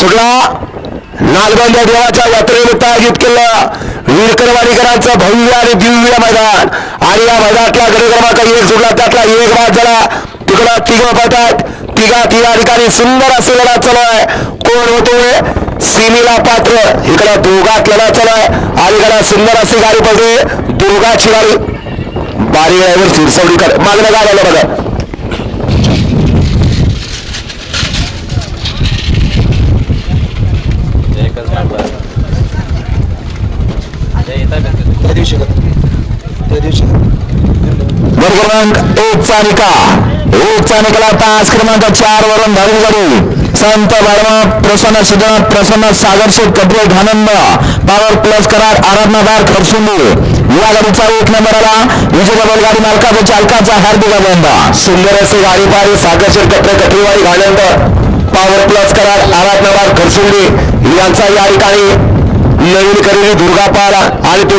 सुटला नालगोंद या देवाच्या यात्रेनिमित्त आयोजित केलं. वीरकरवाडीकरांचं भव्य आणि दिव्य मैदान. आणि या मैदानातला गडी क्रमांक एक सुटला त्यातला एक बाद झाला. तिकडं तिघ पळतात तिघा तिघा ठिकाणी सुंदर असे लढा चालू आहे कोण होतोय सिमीला पात्र. इकडं दोघात लढा चालू आहे. अलीकडं सुंदर अशी गाडी पडते दोघाची गाडी. बारी ड्रायव्हर सिरसवडीकर मागणं गाड बघा त्या दिवशी कर त्या दिवशी कर क्रमांक एक चा निकाल एक चा निकाल तास क्रमांक चार वरून धावून गाडी संत वर्मा प्रसन्न सुजन प्रसन्न सागर शेख कपडे घानंद पॉवर प्लस करार आराधनादार खरसुंडी या गाडीचा एक नंबर आला. विजय बैलगाडी मालकाचा चालकाचा हार्दिक अभिनंदन. सुंदर असे गाडी पारी सागर शेख कपडे कटरीवाडी घानंद पॉवर प्लस करार आराधनादार खरसुंडी यांचा या ठिकाणी नवीन करेली दुर्गापाल आणि तुझ्या